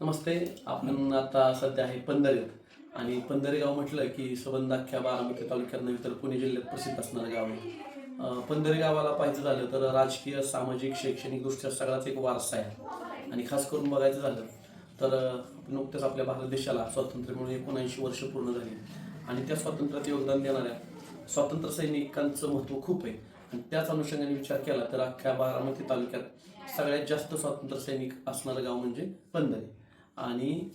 नमस्ते आपण आता सध्या आहे पंधरेत आणि पंधरे गाव म्हटलं की सबंध अख्ख्या बारामती तालुक्यात नव्हे तर पुणे जिल्ह्यात प्रसिद्ध असणारं गाव आहे. अं, पंधरे गावाला पाहायचं झालं तर राजकीय सामाजिक शैक्षणिक दृष्ट्या सगळाच एक वारसा आहे. आणि खास करून बघायचं झालं तर नुकत्याच आपल्या भारत देशाला स्वातंत्र्य मिळून एकोणऐंशी वर्ष पूर्ण झाली. आणि त्या स्वातंत्र्यात योगदान देणाऱ्या स्वातंत्र्य सैनिकांचं महत्त्व खूप आहे. आणि त्याच अनुषंगाने विचार केला तर अख्ख्या बारामती तालुक्यात सगळ्यात जास्त स्वातंत्र्य सैनिक असणारं गाव म्हणजे पंधरे आणि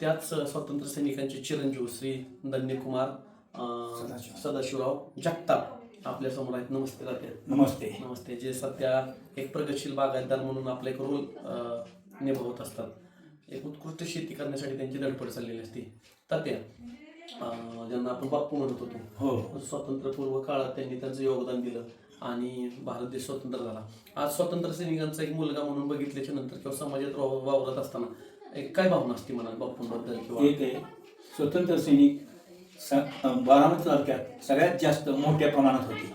त्याच स्वातंत्र्य सैनिकांचे चिरंजीव श्री धन्यकुमार. सदाशिवराव जगताप आपल्यासमोर आहेत. नमस्ते तात्या नमस्ते. नमस्ते. जे सध्या एक प्रगतशील बागायतदार म्हणून आपला एक रोल निभावत असतात. एक उत्कृष्ट शेती करण्यासाठी त्यांची धडपड चाललेली असते. तात्या ज्यांना आपण बाप्पू म्हणत होतो. हो. स्वातंत्र्यपूर्व काळात त्यांनी त्यांचं योगदान दिलं. आणि भारत देश स्वतंत्र झाला. आज स्वातंत्र्य सैनिकांचा एक मुलगा म्हणून बघितल्याच्या नंतर किंवा समाजात वावरत असताना एक काय भावना असते मनात बापूंबद्दल किंवा? स्वतंत्र सैनिक स बारामती तालुक्यात सगळ्यात जास्त मोठ्या प्रमाणात होते.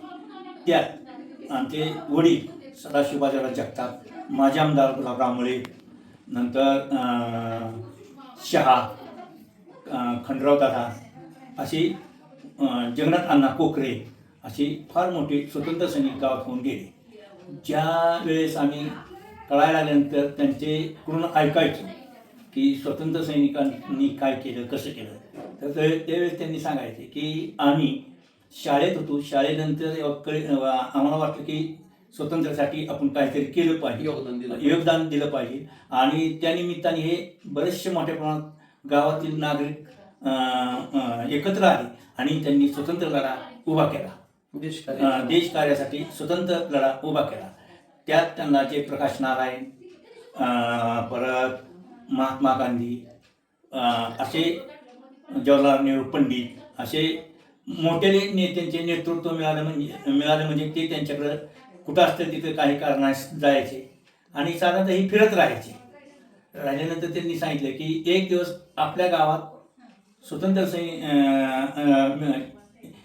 त्यात आमचे वडील सदाशिव जगतात जगताप माझे आमदार गुलाबराव मुळे नंतर शहा खंडराव दादा अशी जगन्नाथ अण्णा कोकरे अशी फार मोठी स्वतंत्र सैनिक गावात होऊन गेले. ज्या वेळेस आम्ही कळायला लागल्यानंतर त्यांचे कडून ऐकायचो की स्वतंत्र सैनिकांनी काय केलं कसं केलं. तर ते- त्यावेळेस त्यांनी सांगायचे की आम्ही शाळेत होतो. शाळेनंतर आम्हाला वाटलं की स्वातंत्र्यासाठी आपण काहीतरी केलं पाहिजे. योगदान दिलं योगदान दिलं पाहिजे. आणि त्यानिमित्ताने हे बरेचसे मोठ्या प्रमाणात गावातील नागरिक एकत्र आले आणि त्यांनी स्वतंत्र लढा उभा केला. देश कार्यासाठी. स्वतंत्र लढा उभा केला. त्यात त्यांना जे प्रकाश नारायण परत महात्मा गांधी असे जवाहरलाल नेहरू पंडित असे मोठे नेत्यांचे नेतृत्व मिळालं म्हणजे मिळालं म्हणजे ते त्यांच्याकडं कुठं असतं तिथं काही कारणास जायचे. आणि साधारणतः ही फिरत राहायचे. राहिल्यानंतर त्यांनी सांगितलं की एक दिवस आपल्या गावात स्वतंत्र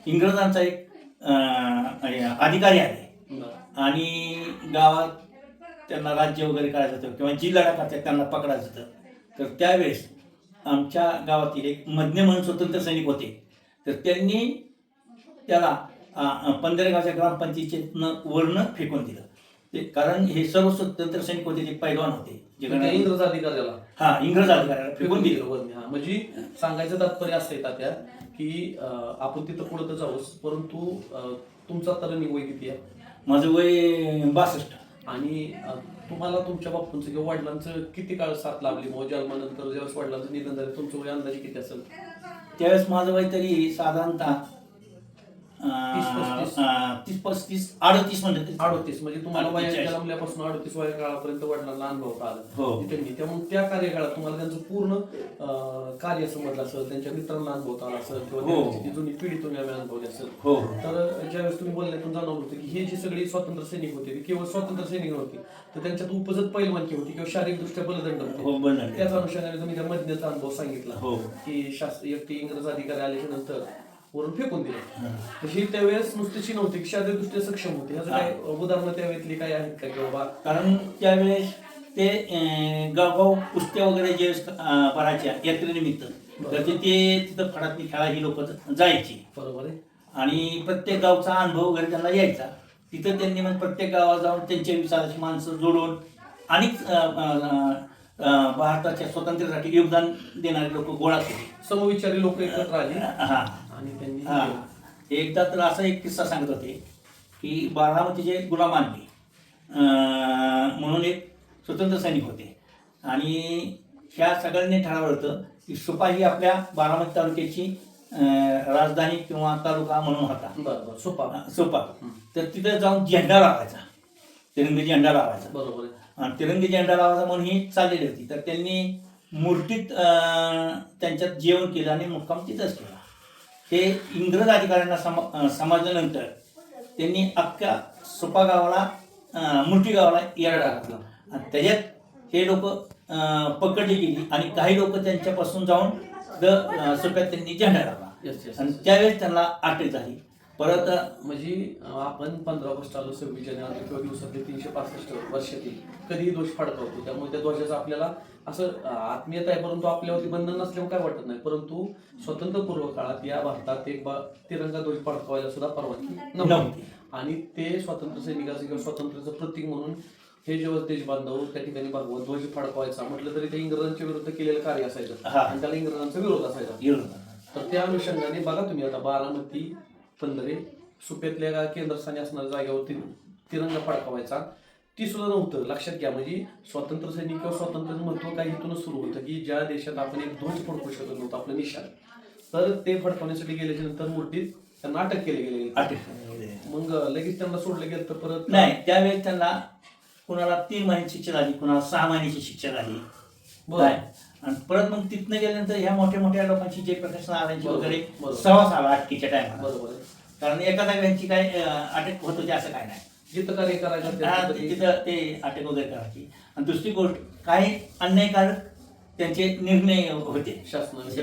इंग्रजांचा एक अधिकारी आहे बरं. आणि गावात त्यांना राज्य वगैरे करायचं होतं किंवा जी लढा करतात त्यांना पकडायचं होतं. तर त्यावेळेस आमच्या गावातील एक मज्ञ म्हणून स्वतंत्र सैनिक होते. तर त्यांनी त्याला पंधरेगावच्या ग्रामपंचायतीनं वर्ण फेकून दिलं. ते कारण हे सर्व स्वतंत्र सैनिक होते ते पैलवान होते. जे म्हणजे इंग्रज अधिकाऱ्याला. हा इंग्रज अधिकाऱ्याला फेकून दिलं म्हणजे सांगायचं तात्पर्य असं आहे तात्या की आपण तिथं पुढे तर जाऊच परंतु तुमचा तरणी वय किती आहे? माझं वय बासष्ट. आणि अं, तुम्हाला तुमच्या बाप्पूंचं किंवा वडिलांचं किती काळ साथ लाभली? मग जन्मानंतर ज्यावेळेस वडिलांचं निधन झालं तुमचं वय अंदाजे किती असेल? त्यावेळेस माझं वय तरी साधारणतः तीस, पस्तीस. अडतीस म्हणलं तरी अडोतीस म्हणजे तुम्हाला वया. जन्मल्यापासून अडोतीस वया काळापर्यंत वडिलांना अनुभवता आलं हो. त्यांनी त्यामुळे त्या कार्यकाळात तुम्हाला त्यांचं पूर्ण कार्य समजलं असेल त्यांच्या मित्रांना अनुभवता आलं असेल किंवा हो. जुनी पिढी तुम्ही आम्ही अनुभवली असेल हो तर ज्यावेळेस तुम्ही बोलण्यातून जाणवलं होतं की हे जे सगळे स्वातंत्र्य सैनिक होते केवळ स्वातंत्र्य सैनिक नव्हते तर त्यांच्यात उपजत पैलवानकी होती किंवा शारीरिकदृष्ट्या बलदंड होते त्याच अनुषंगाने तुम्ही त्या मधण्याचा अनुभव सांगितला हो की शास्त्र एकटी इंग्रज अधिकारी आल्याच्यानंतर वरून फेकून दिलं. हं. तर ही त्यावेळेस नुसतीची नव्हती की शारीरिकदृष्ट्या सक्षम होती. ह्याचं काय उदाहरणं त्यावेळेतली काय आहेत का की बाबा? कारण त्यावेळेस ते गावगाव कुस्त्या वगैरे जे अं, भरायच्या यात्रेनिमित्त तर ते तिथं फडातली खेळा ही लोक जायची. बरोबर आहे. आणि प्रत्येक गावचा अनुभव वगैरे त्यांना यायचा. तिथं त्यांनी मग प्रत्येक गावात जाऊन त्यांच्या विचाराची माणसं जोडून आणि भारताच्या स्वातंत्र्यासाठी योगदान देणारे लोक गोळा केले. समविचारी लोक एकत्र आली. हा. आणि त्यांनी हा. एकदा तर असा एक किस्सा सांगत होते की बारामतीचे गुलाम आणले म्हणून एक स्वतंत्र सैनिक होते. आणि ह्या सगळ्यांनी ठरवलं होतं की सुपा ही आपल्या बारामती तालुक्याची राजधानी किंवा तालुका म्हणून होता. बरं बरं सोपा. सोपा तर तिथं जाऊन झेंडा लावायचा. तिरंगी झेंडा लावायचा. बरोबर तिरंगी झेंडा लावायचा म्हणून ही चाललेली होती. तर त्यांनी मूर्तीत त्यांच्यात जेवण केलं आणि मुक्काम तिथंच केला हे इंग्रज अधिकाऱ्यांना सम समजल्यानंतर त्यांनी अख्ख्या सुपा गावाला मूर्ती गावाला येरडा घातला. आणि त्याच्यात हे लोक पकडली गेली आणि काही लोक त्यांच्यापासून जाऊन द सुप्यात त्यांनी झेंडा येस आणि त्यावेळेस त्यांना अटक झाली. परत म्हणजे आपण पंधरा ऑगस्ट आलो सव्वीस जानेवारी किंवा दिवसातले तीनशे पासष्ट वर्षातील कधीही दोष फडकावतो त्यामुळे त्या दोषाचं आपल्याला असं आत्मीयता आहे परंतु आपल्यावरती बंधन नसल्यामुळे काय वाटत नाही. परंतु स्वतंत्रपूर्व काळात या भारतात एक तिरंगा ध्वज फडकवायला सुद्धा परवानगी नव्हती. आणि ते स्वातंत्र्य सैनिकाचं किंवा स्वातंत्र्याचं प्रतीक म्हणून हे जेव्हा देश बांधव त्या ठिकाणी भगवत ध्वज फडकवायचा म्हटलं तरी ते इंग्रजांच्या विरुद्ध केलेलं कार्य असायचं. आणि त्याला इंग्रजांचा विरोध असायचा. तर त्या अनुषंगाने बघा तुम्ही आता बारामती पंधरे सुपेतल्या का केंद्रस्थानी असणाऱ्या जागेवरती तिरंगा फडकवायचा ती सुद्धा नव्हतं. लक्षात घ्या म्हणजे स्वातंत्र्य सैनिक किंवा स्वातंत्र्याचं महत्त्व काही इथूनच सुरू होतं की ज्या देशात आपण एक ध्वज फडकू शकत नव्हतं आपलं निशाण. तर ते फडकवण्यासाठी गेल्याच्यानंतर मूर्तीत त्यांना अटक केली गेली अटक मग लगेच त्यांना सोडलं गेलं तर परत नाही त्यावेळेस त्यांना कुणाला तीन महिन्याची शिक्षा झाली कुणाला सहा महिन्याची शिक्षा झाली. काय? आणि परत मग तिथनं गेल्यानंतर ह्या मोठ्या मोठ्या लोकांची जे प्रकाश नारायणची वगैरे. सहवास आला अटकेच्या टायमाला कारण एका जाग्यांची काय अटक होत होती असं काय नाही. जिथं कार्य करायचं तिथं ते. अटक वगैरे करायची. आणि दुसरी गोष्ट काही अन्यायकारक त्यांचे निर्णय होते. शासनाचे,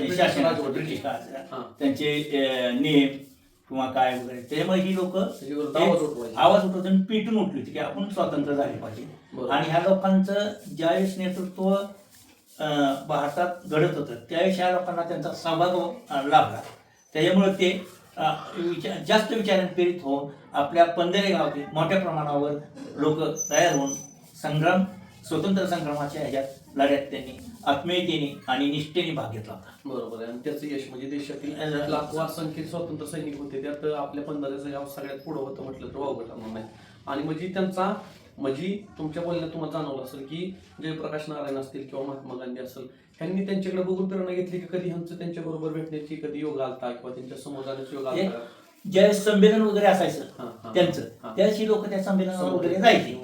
ब्रिटिश हा. काळाचे त्यांचे नियम किंवा काय वगैरे त्यामुळे ही लोक आवाज उठवत आणि पेटून उठली होती की आपण स्वतंत्र झाले पाहिजे. आणि ह्या लोकांचं ज्यावेळेस नेतृत्व भारतात घडत होतं. त्यावेळेस ह्या लोकांना त्यांचा सहभाग लाभला. त्याच्यामुळे ते विचार जास्त विचारांत प्रेरित होऊन आपल्या पंधरे गावातील मोठ्या प्रमाणावर लोक तयार होऊन संग्राम स्वतंत्र संग्रामाच्या ह्याच्यात लढ्यात त्यांनी आत्मीयतेने आणि निष्ठेने भाग घेतला होता. बरोबर आहे. आणि त्याचं यश म्हणजे देशातील लाखो असंख्य स्वतंत्र सैनिक होते. त्यात आपल्या पंधराचं गाव सगळ्यात पुढं होतं म्हटलं तर वावगं ठरणार नाही. आणि म्हणजे त्यांचा म्हणजे तुमच्या बोलण्यात तुम्हाला जाणवलं असेल की जयप्रकाश नारायण असतील किंवा महात्मा गांधी असेल ह्यांनी त्यांच्याकडे बघून प्रेरणा घेतली की कधी ह्यांचं त्यांच्या बरोबर भेटण्याची कधी योग आलता किंवा त्यांच्यासमोर जाण्याचा योग आलता ज्यावेळेस संमेलन वगैरे असायचं. त्यांचं. त्यावेळेस लोक त्या संमेलनावर वगैरे जायचे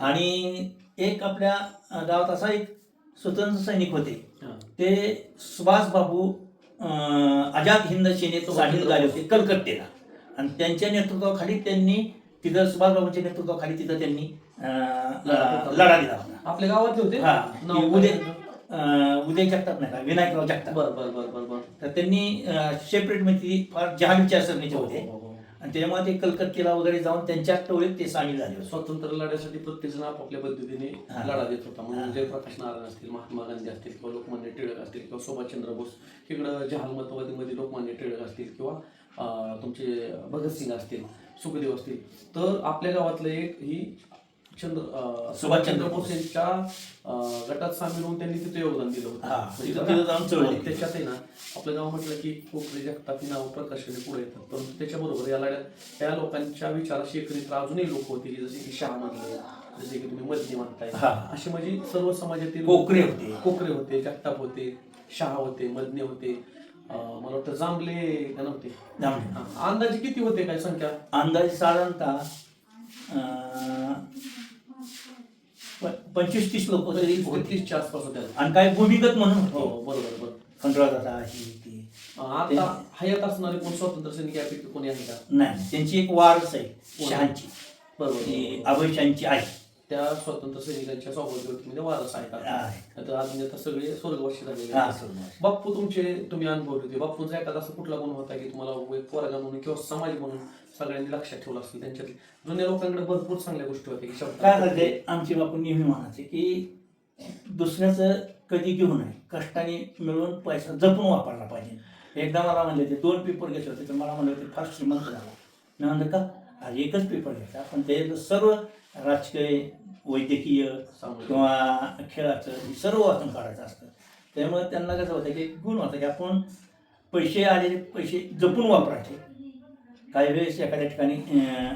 आणि एक आपल्या गावात असा एक स्वतंत्र सैनिक होते. ते सुभाष बाबू आझाद हिंद सेनेत सामील झाले होते कलकत्तेला आणि त्यांच्या नेतृत्वाखाली त्यांनी तिथं सुभाष बाबूंच्या नेतृत्वाखाली तिथं त्यांनी अं, लढा- दिला होता आपल्या गावातले होते हा नाव ते काय उदय? अं, उदय जगताप नाही का विनायकराव जगताप बर बर बर बर बर तर त्यांनी सेपरेटमध्ये फार जहाल विचारसरणीचे हो, होते हो, हो. आणि त्यामुळे ते कलकत्तेला वगैरे जाऊन त्यांच्या टोळीत ते सामील झाले होते स्वातंत्र्य लढ्यासाठी प्रत्येक जण आपापल्या पद्धतीने हा. लढा देत होता हा. म्हणजे जयप्रकाश नारायण असतील महात्मा गांधी असतील किंवा लोकमान्य टिळक असतील किंवा सुभाषचंद्र बोस इकडं जहाल मतवादीमध्ये लोकमान्य टिळक असतील किंवा तुमचे भगतसिंग असतील सुखदेव असतील तर आपल्या गावातलं एक ही चंद्र सुभाषचंद्र बोस यांच्या गटात सामील होऊन त्यांनी तिथे योगदान दिलं होतं म्हणजे केली. त्याच्यात आहे ना आपलं गाव म्हटलं की कोकणी जगताप ही नावं प्रकाशाने पुढे येतात परंतु त्याच्याबरोबर या लढ्यात त्या लोकांच्या विचाराशी एकत्रित अजूनही लोक होते की जसे की शहा म्हणले जसे की तुम्ही मदनी म्हणताय हा. असे म्हणजे सर्व समाजातील कोकरे होते. कोकरे होते जगताप होते शहा होते मदने होते मला वाटतं जांभले का नव्हते. जांभळे. हा. अंदाजे किती होते काय संख्या? अंदाजे साधारणतः अं, प- पंचवीस तीस लोक तरी होते तीसच्या आसपास होत्या आणि काही भूमिगत म्हणून हो होते बरोबर बरोबर. खंडराव दादा ही ती. आता हयात असणारे कोण स्वातंत्र्य सैनिक यापैकी कोणी आहे का? नाही त्यांची एक वारस आहे शहांची. बरोबर ती अभयशांची आई. त्या स्वतंत्र सैनिकांच्या सौभाग्यवतीमध्ये वारस. आहे. आता अजून आता सगळे स्वर्गवासी झालेले. बाप्पू तुमचे तुम्ही अनुभव होते. बाप्पूंचा एखादा असा कुठला गुण होता की तुम्हाला एक म्हणून किंवा समाज म्हणून सगळ्यांनी लक्षात ठेवलं असेल त्यांच्यात जुन्या लोकांकडे भरपूर चांगल्या गोष्टी होत्या की शब्द काय झाले? आमचे बापू नेहमी म्हणायचे की दुसऱ्याचं कधी घेऊ नये. कष्टाने मिळवून पैसा जपून वापरला पाहिजे. एकदा मला म्हणले ते दोन पेपर घेतले होते तर मला म्हणले होते फार श्रीमंत झाला. मी म्हणलं का? आज एकच पेपर घ्यायचा पण ते सर्व राजकीय वैद्यकीय. किंवा खेळाचं हे सर्व वाचून काढायचं असतं. त्यामुळे त्यांना कसं होतं की गुण होता की आपण पैसे आलेले पैसे जपून वापरायचे. काही वेळेस एखाद्या ठिकाणी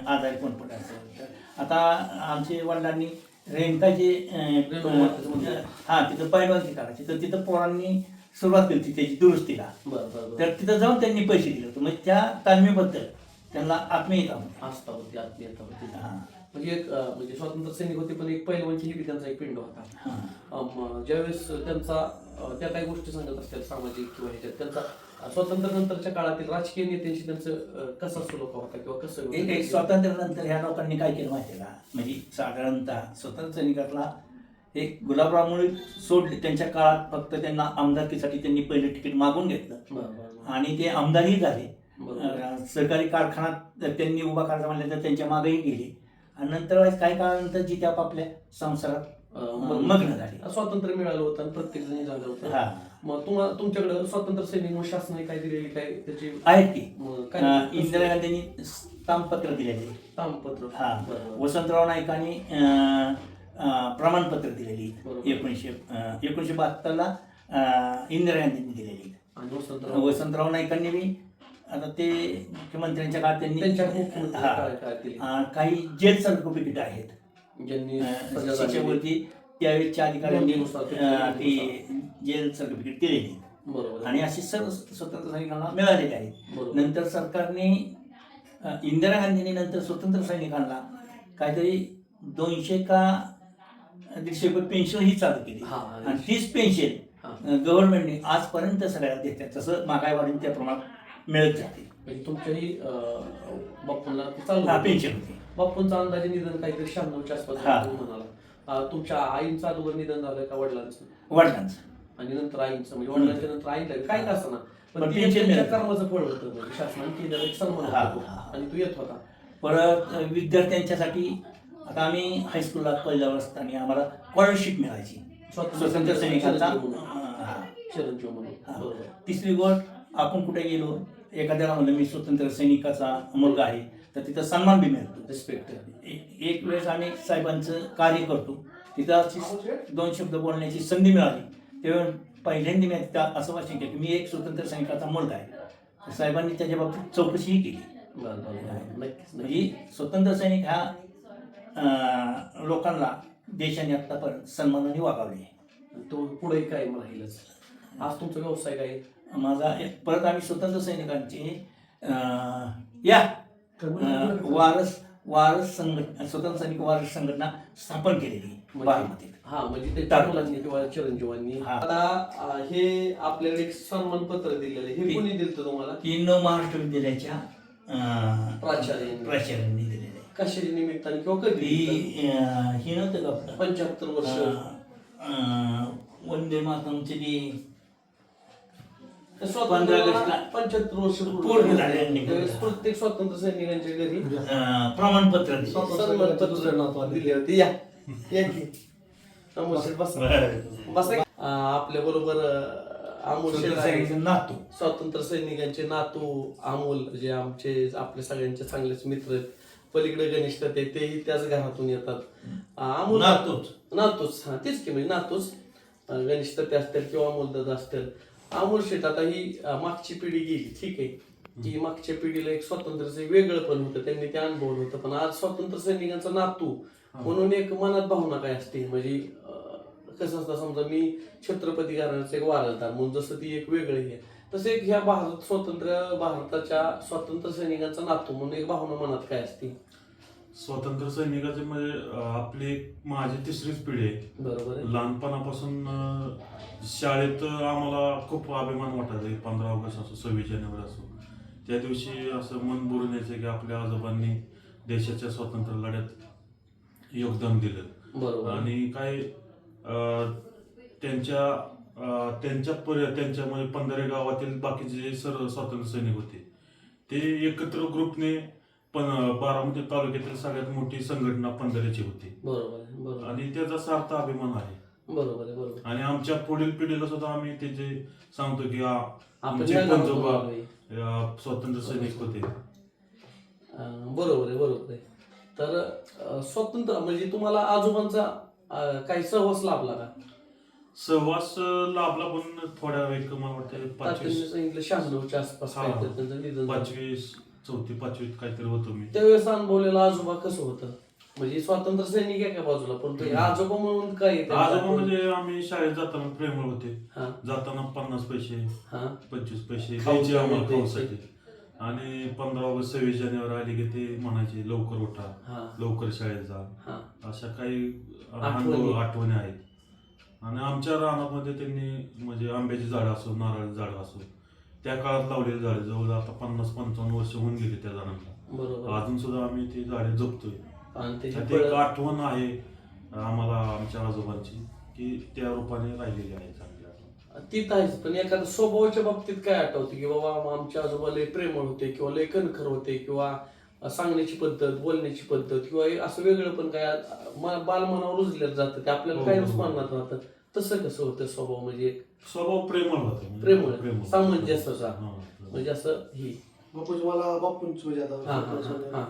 आजारी पण पडायचं. तर आता आमचे वडिलांनी मातेचं मंदिर. हां तिथं पैलवानची काढायची. तर तिथं पोरांनी सुरुवात केली होती त्याची दुरुस्तीला. बरं बरं बरं. तर तिथं जाऊन त्यांनी पैसे दिले होते. म्हणजे त्या तालमीबद्दल त्यांना आत्मीयता होती. आस्था होती आत्मीयता होती. हां. म्हणजे एक म्हणजे स्वातंत्र्य सैनिक होते पण एक पैलवानची ही त्यांचा एक पिंड होता. हां. ज्यावेळेस त्यांचा त्या काही गोष्टी सांगत असतात सामाजिक किंवा ह्याच्यात त्यांचा स्वातंत्र्यानंतरच्या काळातील राजकीय नेत्यांशी त्यांचं कसा सुलोक होता किंवा कसं एक एक स्वातंत्र्यानंतर ह्या लोकांनी काय केलं माहिती का? म्हणजे साधारणतः स्वतंत्र सैनिकातला एक गुलाबरावमुळे सोडले त्यांच्या काळात फक्त त्यांना आमदारकीसाठी त्यांनी पहिले तिकीट मागून घेतलं. आणि ते आमदारही झाले. सरकारी कारखाना त्यांनी उभा करायचा म्हणलं तर त्यांच्या मागेही गेले. आणि नंतर काही काळानंतर जी त्या आपापल्या संसारात मग्न झाली. स्वातंत्र्य मिळालं होतं आणि प्रत्येक जण झालं होतं. हा. मग तुम्हाला तुमच्याकडे स्वातंत्र्य सैनिक म्हणून शासनाने काय दिलेली काय त्याची आहेत की? मग अं, काय इंदिरा गांधींनी तामपत्र दिलेले. तामपत्र हा. बरोबर. वसंतराव नाईकांनी अं, अं, प्रमाणपत्र दिलेली. एकोणीसशे अं, एकोणीसशे बहात्तरला अं, इंदिरा गांधींनी दिलेली. आणि वसंतराव वसंतराव नाईकांनी बी आता ते मुख्यमंत्र्यांच्या काळात त्यांनी त्यांच्या हा. काही जेल सर्टिफिकेट आहेत ज्यांनी अं. शिक्षेवरती त्यावेळेच्या अधिकाऱ्यांनी ते अं, ती जेल सर्टिफिकेट दिलेली बरोबर आणि अशी सर्व स्वतंत्र सैनिकांना मिळालेली आहेत बरोबर नंतर सरकारने अ, इंदिरा गांधींनी नंतर स्वतंत्र सैनिकांना काहीतरी दोनशे का दीडशे रुपये पेन्शन ही चालू केली हा. आणि तीच पेन्शन हा. गव्हर्नमेंटने आजपर्यंत सगळ्याला देतात तसं महागाई वाढून त्या प्रमाणात मिळत जाते म्हणजे तुमच्याही चालू हा होतं. पेन्शन होते बाप्पूंचं अंदाजे निधन काहीतरी शहाण्णवच्या आसपास हा. झालं तुम्ही म्हणाला अं, तुमच्या आईंचं अगोदर निधन झालं का वडिलांचं वडिलांचं आणि नंतर आईंचं म्हणजे वडिलांच्या नंतर आईला काय का असताना पण पण ते pension त्यांच्या मिळालं. कर्माचं फळ होतं म्हणजे शासनाने केलेलं एक सन्मान हा, होता तो. हा. आणि तू येत होता परत अ, विद्यार्थ्यांच्यासाठी आता आम्ही हायस्कूलला पहिल्यावर असताना आम्हाला स्कॉलरशिप मिळायची स्वतंत्र सैनिकांचा. चिरंजीव म्हणून हा. बरोबर तिसरी गोष्ट आपण कुठे गेलो एखाद्याला म्हणलं मी स्वतंत्र सैनिकाचा मुलगा आहे तर तिथं सन्मान बी मिळतो. रिस्पेक्ट एक वेळेस आम्ही साहेबांचं कार्य करतो तिथं अशी दोन शब्द बोलण्याची संधी मिळाली. तेव्हा पहिल्यांदा मी त्या असं भाषण केलं की मी एक स्वतंत्र सैनिकाचा मुलगा आहे. साहेबांनी त्याच्या बाबतीत चौकशीही केली. म्हणजे स्वतंत्र सैनिक ह्या अं, लोकांना देशाने आतापर्यंत सन्मानाने वागवले तो पुढे काय राहीलच आज तुमचा व्यवसाय काय? माझा एक- परत आम्ही स्वतंत्र सैनिकांचे या वारस वारस संघटना स्वतंत्र सैनिक वारस संघटना स्थापन केलेली बारामतीत हा म्हणजे ते टाकलं. मुलांनी किंवा चिरंजीवांनी हा. आता हे आपल्याला एक सन्मान पत्र दिलेलं आहे. हे कोणी दिलं तुम्हाला तीन महाराष्ट्र विद्यालयाच्या अं, प्राचार्यांनी. प्राचार्यांनी दिलेले आहे कशाच्या निमित्ताने किंवा कधी ती अं, हे नव्हतं का आपलं पंच्याहत्तर वर्ष अं, अं, वंदे मातरमचे ती पंधरा ऑगस्टला पंच्याहत्तर वर्ष पूर्ण झाले. प्रत्येक स्वातंत्र्य सैनिकांच्या घरी प्रमाणपत्र दिले. होते. या. आपल्या बरोबर अमोल नातू. स्वातंत्र्य सैनिकांचे नातू अमोल जे आमचे आपले सगळ्यांचे चांगलेच मित्र आहेत. पलीकडे गणेश ते तेही त्याच घरातून येतात. अमोल नातूच. नातूच. हा तेच की म्हणजे नातूच. गणेश ते असतील किंवा अमोल दादा असतील. अमोल शेठ आता ही मागची पिढी गेली ठीक आहे. की मागच्या पिढीला एक स्वातंत्र्याचं वेगळं पण होतं त्यांनी ते अनुभवलं होतं. पण आज स्वातंत्र्य सैनिकांचा नातू म्हणून एक मनात भावना काय असते? म्हणजे कसं असतं समजा मी छत्रपती घराण्याचं एक वारसदार म्हणून जसं ती एक वेगळी आहे तसं एक ह्या भारत स्वतंत्र भारताच्या स्वातंत्र्य सैनिकांचा नातू म्हणून एक भावना मनात काय असते? स्वतंत्र सैनिकाचे म्हणजे अं, आपली एक- माझी तिसरीच पिढी आहे. बरोबर आहे. लहानपणापासून अं, शाळेत आम्हाला खूप अभिमान वाटायचा पंधरा ऑगस्ट असो सव्वीस जानेवारी असो. त्या दिवशी असं मन भरून यायचं की आपल्या आजोबांनी देशाच्या स्वातंत्र्य लढ्यात योगदान दिलं. बरोबर. आणि काय अं, त्यांच्या अं, त्यांच्या पर्य त्यांच्या म्हणजे पंधरा गावातील बाकीचे जे सर्व स्वातंत्र्य सैनिक होते ते एकत्र ग्रुपने पण बारामती तालुक्यातील सगळ्यात मोठी संघटना पंधराची होती. बरोबर आहे बरोबर आणि त्याचा सार्थ अभिमान आहे. बरोबर आहे बरोबर आणि आमच्या पुढील पिढीला सुद्धा आम्ही ते जे सांगतो की आपण आमचे पंजोबा स्वातंत्र्य सैनिक होते. अं, बरोबर आहे बरोबर आहे. तर अं, स्वतंत्र म्हणजे तुम्हाला आजोबांचा अं, काही सहवास लाभला का? सहवास अं, लाभला पण थोड्या एक मला वाटतं त्यांनी पाचवीस सांगितलं शहाण्णवच्या आसपास हा. काहीतरी त्यांचं निधन झालं. पाचवी चौथी पाचवीत काहीतरी होतो मी. त्यावेळेस अनुभवलेलं आजोबा कसं होतं? म्हणजे स्वातंत्र्य सैनिक आहे का बाजूला? पण ते आजोबा म्हणून काय आहे त्यांचं? आजोबा म्हणजे आम्ही शाळेत जाताना प्रेमळ होते. हा. जाताना पन्नास पैसे हा. पंचवीस पैसे खाऊ द्यायचे आम्हाला द्यायचे. खाऊसाठी. आणि पंधरा ऑगस्ट सव्वीस जानेवारी आली की ते म्हणायचे लवकर उठा हा. लवकर शाळेत जा. हा. अशा काही आठवणी. अनुभव आठवणी आहेत. आणि आमच्या रानामध्ये त्यांनी म्हणजे आंब्याची झाडं असो नारळाची झाडं असो त्या काळात लावलेली झाडे जवळ आता पन्नास पंचावन्न वर्ष होऊन गेली त्या झाडांना बरोबर अजून सुद्धा आम्ही ती झाडे जपतोय आणि त्याची एक फळं- आठवण आहे आम्हाला आमच्या आजोबांची की त्या रूपाने राहिलेली आहे चांगली आठवण. ती तर आहेच पण एखाद्या स्वभावाच्या बाबतीत काय आठवते की बाबा आम- आमचे आजोबा लय प्रेमळ होते किंवा लय कणखर होते किंवा सांगण्याची पद्धत बोलण्याची पद्धत किंवा असं वेगळं पण काय म- बालमनावर रुजलं जातं ते आपल्याला हो, काय हो. स्मरणात राहतं तसं कसं होतं स्वभाव? म्हणजे स्वभाव प्रेमळ होता. म्हणजे प्रेमळ, सामंजस्याचा. हा, म्हणजे असं ही. बापूजी मला बापूंची म्हणजे हा, हा, आता हा.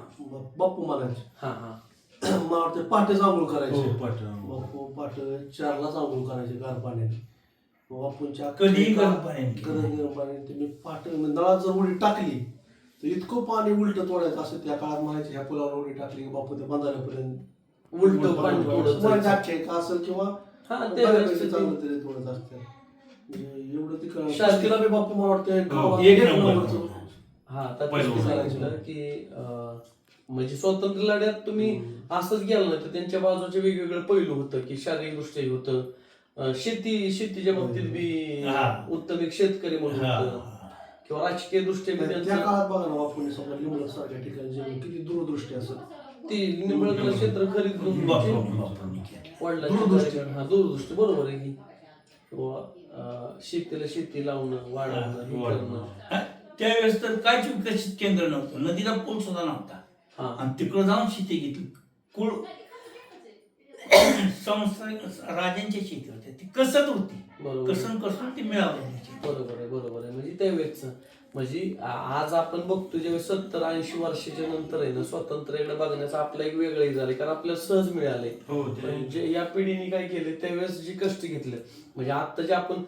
बापू हा हा. मला वाटतं पहाटे आंघोळ हो, करायचे पाठ- बापू पहाटे चारलाच आंघोळ करायचे गार पाण्याने. बापूंच्या कधीही गरम पाण्याने. कधी गरम पाण्याने तुम्ही पहाटे नळात जर उडी टाकली तर इतकं पाणी उलट तोडायचं असं त्या काळात म्हणायचे ह्या पुलावर उडी टाकली की बापू ते बंधाऱ्यापर्यंत उलट पाणी जायचं. आख्यायिका असेल किंवा हा ते बऱ्यापैकी म्हणजे एवढं तिकडं शास्त्री- शास्त्रीला बी बापू मला वाटतं हो, गावात एक एक नंबर. नंबरचं. हा तर पहिलं तेच होतं. सांगितलं की अं, म्हणजे स्वातंत्र्य लढ्यात तुम्ही असंच गेलं नाही तर त्यांच्या बाजूचे वेगवेगळे पैलू होतं की शारीरिक दृष्ट्याही होतं अं, शेती शेतीच्या बाबतीत बी हा. उत्तम एक शेतकरी म्हणून. होतं किंवा राजकीय दृष्ट्या बी त्या त्यांचं काळात बघा ना बापूंनी समजा लिंबळ सारख्या ठिकाणी जे किती दूरदृष्टी असत ती निंबळकर क्षेत्र खरीद करून. वडिलांच्या दूरदृष्टी. हा बरोबर आहे की? किंवा शेतीला शेती लावणं वाढवणं हे करणं. त्यावेळेस तर काहीच विकसित केंद्र नव्हतं. नदीला पूल सुद्धा नव्हता. हा. आणि तिकडं जाऊन शेती घेतली. कुळ संस्था राजांची शेती होती ती कसत होती. कसून कसून ती मिळावली शेती. बरोबर आहे बरोबर आहे. म्हणजे त्यावेळेच म्हणजे आज आपण बघतो ज्यावेळेस सत्तर ऐंशी वर्षाच्या नंतर आहे ना स्वातंत्र्याकडे बघण्याचं आपलं एक वेगळंही झालं कारण आपल्याला सहज मिळालंय. म्हणजे या पिढीने काय केले त्यावेळेस जे कष्ट घेतले म्हणजे आता जे आपण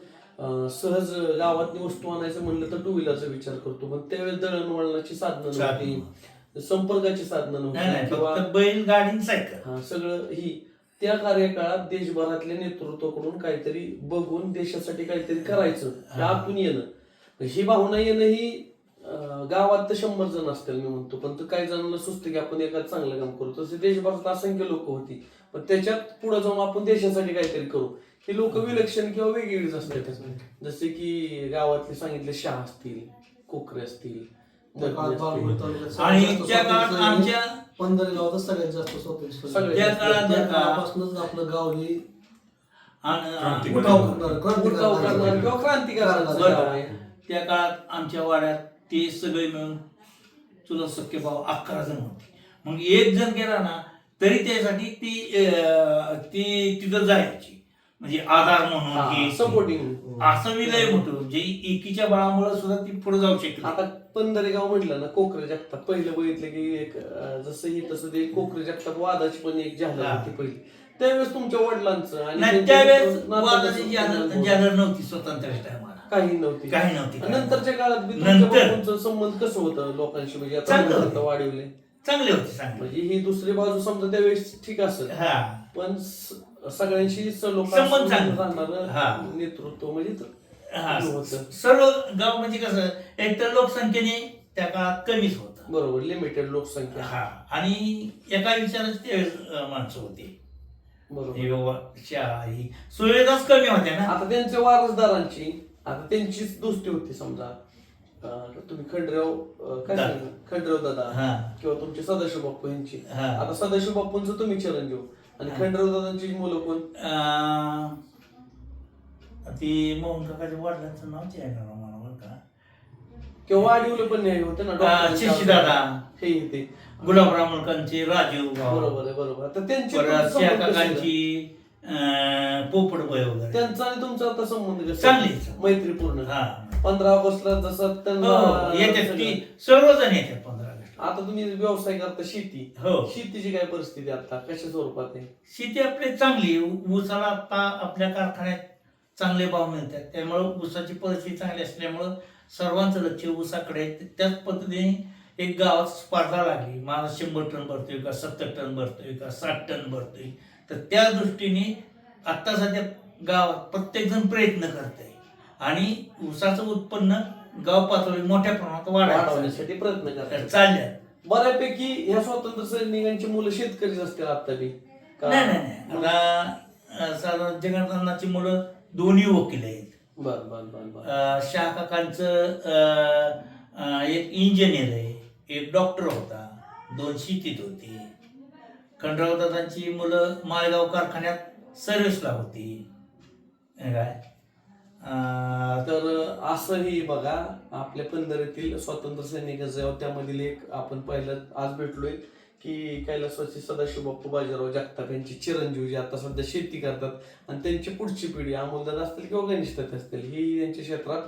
सहज गावात वस्तू आणायचं म्हणलं तर टू व्हीलरचा विचार करतो. पण त्यावेळेस दळणवळणाची साधनं. नव्हती. संपर्काची साधनं नव्हती. किंवा फक्त बैल गाडी आणि सायकल. हा सगळं ही. त्या कार्यकाळात देशभरातल्या नेतृत्वाकडून काहीतरी बघून देशासाठी काहीतरी करायचं. आतून येणं. ही भावना येणं ही गावात तर शंभर जण असतील मी म्हणतो. पण तर काही जणांना सुचतं की आपण एखादं चांगलं काम करू. तसे देशभरात असंख्य लोक होती. पण त्याच्यात पुढे जाऊन आपण देशासाठी काहीतरी करू. ही लोक विलक्षण किंवा वेगवेगळीच असतात. जसे की गावातले सांगितले शाह असतील कोकरे असतील आणि त्या काळात आमच्या पंधरा गावातच सगळ्यात जास्त स्वातंत्र्य सगळ्यात त्या काळात आपलं गाव हे आणि- त्या काळात आमच्या वाड्यात ते सगळे मिळून तुला सख्खे भाऊ अकरा जण होते. मग एक जण गेला ना तरी त्यासाठी ती ती तिथं जायची. म्हणजे आधार म्हणून. सपोर्टिंग असं विलय होतं जे एकीच्या बळामुळे सुद्धा ती पुढे जाऊ शकली आता पंधरे गाव म्हटलं ना कोकरे जगताप पहिलं बघितलं की एक जसं ही तसं ते कोकरे जगताप वादाची पण एक हा. होती पहिली. त्यावेळेस तुमच्या वडिलांचं आणि त्यावेळेस वादाची नव्हती स्वतंत्र काही नव्हती. काही नव्हती नंतरच्या काळात बी तुमच्या नंतर- बापूंचं संबंध कसं होतं लोकांशी? म्हणजे आता चांगलं आता होतं. वाढवले. चांगले होते चांगले. म्हणजे ही दुसरी बाजू समजा त्यावेळेस ठीक असेल. हा. पण स- सगळ्यांशी संबंध समजून चांगले. हा. राहणारं नेतृत्व म्हणजे हा. होतं. सर्व गाव म्हणजे कसं एक तर लोकसंख्येने त्या काळात कमीच होतं. बरोबर लिमिटेड लोकसंख्या. हा. आणि एका विचाराच ते अं, माणसं होती. बरोबर. हे बाबा ही सुविधाच कमी होत्या ना. आता त्यांच्या वारसदारांची आता त्यांचीच दोस्ती होती समजा अं, तुम्ही खंडराव अं, काय दादा. सांगितलं? खंडराव दादा हा किंवा तुमचे सदाशिव बाप्पू यांची हा. आता सदाशिव बाप्पूंचं तुम्ही चिरंजीव आणि हा. खंडराव दादांची मुलं कोण अं, ती मोहन काकाच्या वडिलांचं नाव ते आहे ना मला बरं का किंवा वाढीवलं पण नाही होते ना डॉक्टरांचे शशीदादा. हे ते गुलाबराव मुलकांचे राजीव बरोबर आहे बरोबर आता त्यांचे पण परत संबंध त्या कसे आहेत? काकांची अं, पोपटबाई वगैरे. त्यांचा आणि तुमचा आता संबंध कसा? चांगले. मैत्रीपूर्ण. हा. पंधरा ऑगस्टला जसं हो त्यांना येतात ती सर्वजण येतात पंधरा ऑगस्ट आता तुम्ही व्यवसाय करता शेती. हो. शेतीची काय परिस्थिती आता? कशा स्वरूपात आहे? शेती आपली चांगली ऊसाला आता आपल्या कारखान्यात चांगले भाव मिळतात. त्यामुळं ऊसाची परिस्थिती चांगली असल्यामुळं सर्वांचं लक्ष ऊसाकडे आहे. त्याच पद्धतीने एक गावात स्पर्धा लागली. मला शंभर टन भरतोय का? सत्तर टन भरतोय का? साठ टन भरतोय. तर त्या दृष्टीने आत्ता सध्या गावात प्रत्येक जण प्रयत्न करत आहे आणि ऊसाचं उत्पन्न गाव पातळी मोठ्या प्रमाणात वाढवण्यासाठी वाढवण्यासाठी प्रयत्न करतात चालल्या बऱ्यापैकी ह्या स्वातंत्र्य सैनिकांची मुलं शेतकरीच असतील आता बी. का- नाही नाही नाही. आता अं, साधारण जगन्नाथांची मुलं दोन्ही वकील आहेत. बर बर बर बर. अं, शाह काकांचं अं, अं, एक इंजिनियर आहे एक डॉक्टर होता दोन शेतीत होती. खंडराव मुलं माळेगाव कारखान्यात सर्व्हिसला होती. काय? तर असंही बघा आपल्या पंधरातील स्वातंत्र्य सैनिकाचं त्यामधील एक आपण पहिलं आज भेटलोय की कैलासवासी सदाशिव बाप्पू बाजीराव जगताप यांचे चिरंजीव जे आता सध्या शेती करतात आणि त्यांची पुढची पिढी अमोलदादा असतील किंवा गणेशदादा असतील ही यांच्या क्षेत्रात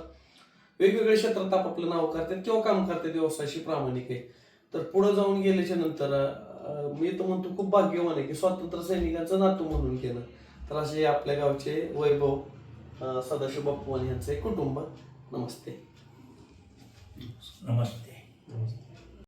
वेगवेगळ्या क्षेत्रात आपापलं नाव करतात किंवा काम करतात व्यवसायाशी प्रामाणिक आहे. तर पुढे जाऊन गेल्याच्यानंतर मी तर म्हणतो खूप भाग्यवान आहे की स्वातंत्र्य सैनिकांचं नातू म्हणून केलं. तर असे आपल्या गावचे वैभव सदाशिव बाप्पू आणि यांचे कुटुंब. नमस्ते. नमस्ते. नमस्ते.